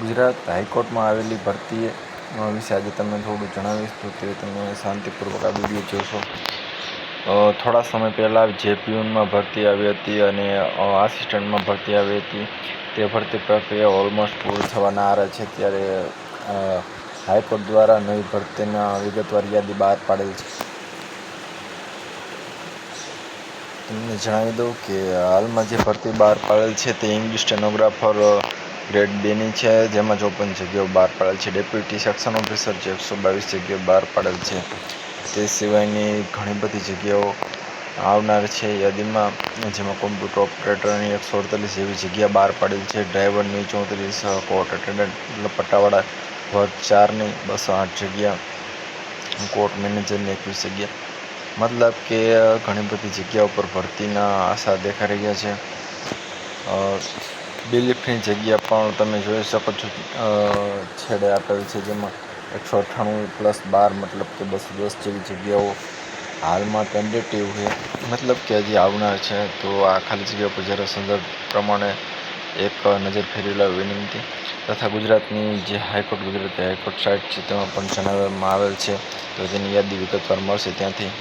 ગુજરાત હાઈકોર્ટમાં આવેલી ભરતી વિશે આજે તમને થોડું જણાવીશ તો તે તમે શાંતિપૂર્વક આ વીડિયો જોશો. થોડા સમય પહેલાં જે પ્યુનમાં ભરતી આવી હતી અને આસિસ્ટન્ટમાં ભરતી આવી હતી. તે ભરતી પ્રક્રિયા ઓલમોસ્ટ પૂરી થવાના આરે છે ત્યારે હાઈકોર્ટ દ્વારા નવી ભરતીના વિગતવાર યાદી બહાર પાડેલ છે. તમને જણાવી દઉં કે, હાલમાં જે ભરતી બહાર પાડેલ છે તે ઇંગ્લિશ સ્ટેનોગ્રાફર ગ્રેડ બેની છે, જેમાં ચોપન જગ્યાઓ બહાર પાડેલ છે. ડેપ્યુટી સેક્શન ઓફિસર જે એકસો બાવીસ જગ્યાઓ બહાર પાડેલ છે. તે સિવાયની ઘણી બધી જગ્યાઓ આવનાર છે યાદીમાં, જેમાં કોમ્પ્યુટર ઓપરેટરની એકસો અડતાલીસ જેવી જગ્યા બહાર પાડેલ છે. ડ્રાઈવરની ચોત્રીસ કોર્ટ એટેન્ડન્ટ પટ્ટાવાળા વર્ગ ચારની બસો આઠ જગ્યા કોર્ટ મેનેજરની એકવીસ જગ્યા. મતલબ કે, ઘણી બધી જગ્યા ઉપર ભરતીના આશા દેખાઈ રહ્યા છે. બિલીફની જગ્યા પણ તમે જોઈ શકો છો છેડે આપેલ છે જેમાં એકસો અઠ્ઠાણું પ્લસ બાર મતલબ કે બસો દસ જેવી જગ્યાઓ હાલમાં ટેન્ડેટિવ છે. મતલબ કે હજી આવનાર છે, તો આ ખાલી જગ્યા પર જ્યારે સંદર્ભ પ્રમાણે એક નજર ફેરવી લેવા વિનંતી. તથા ગુજરાતની જે હાઈકોર્ટ ગુજરાતી હાઈકોર્ટ સાઇટ છે, તેમાં પણ જણાવવામાં આવેલ છે, તો તેની યાદી વિગતવાર મળશે ત્યાંથી.